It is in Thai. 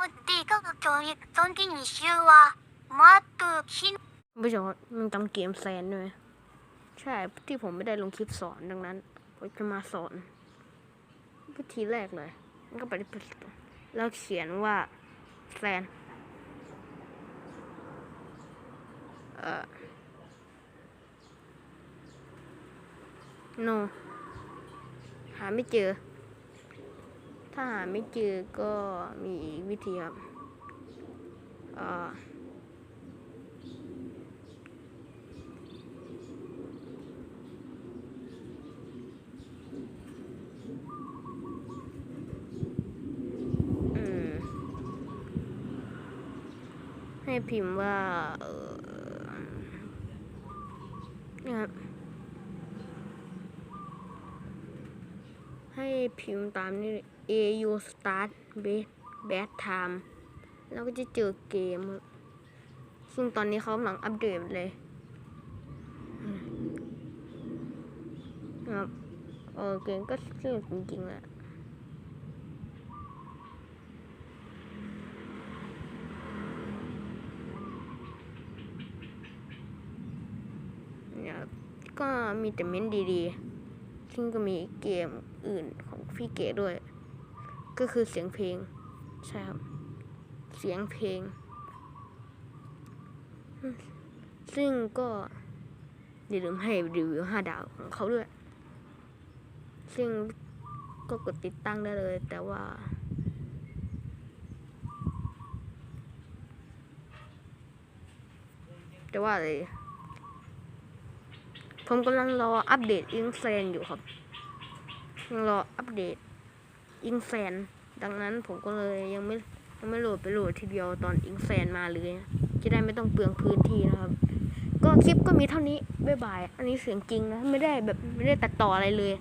ก็โจยตอนที่มีชื่อว่ามาตูชินไม่ใช่มันจำเกมแซนด้วยใช่ที่ผมไม่ได้ลงคลิปสอนดังนั้นผมจะมาสอนวิธีแรกเลยมันก็ไปแล้วเขียนว่าแซนเอ่อ no หาไม่เจอ ถ้าหาไม่เจอก็มีอีกวิธีครับอืมให้พิมพ์ว่า เออนี่ยครับ ให้พิมพ์ตามนี้ AU start bad bad time แล้วก็จะเจอเกม ซึ่งตอนนี้เขากำลังอัปเดตเลยครับเออเกมก็สนุกจริงๆแหละก็มีแต่เม้นดีๆ ซึ่งก็มีเกมอื่นของพี่เก๋ด้วย ก็คือเสียงเพลง ใช่ครับ เสียงเพลง ซึ่งก็อย่าลืมให้รีวิวห้าดาวของเขาด้วย ซึ่งก็กดติดตั้งได้เลย แต่ว่าแต่ว่าอะไร ผมกำลังรออัปเดตอิงแซนอยู่ครับยังรออัปเดตอิงแซนดังนั้นผมก็เลยยังไม่ยังไม่โหลดไปโหลดทีเดียวตอนอิงแซนมาเลยจะได้ไม่ต้องเปลืองพื้นที่นะครับ ก็คลิปก็มีเท่านี้บ๊ายบาย อันนี้เสียงจริงนะ ไม่ได้แบบไม่ได้ตัดต่ออะไรเลย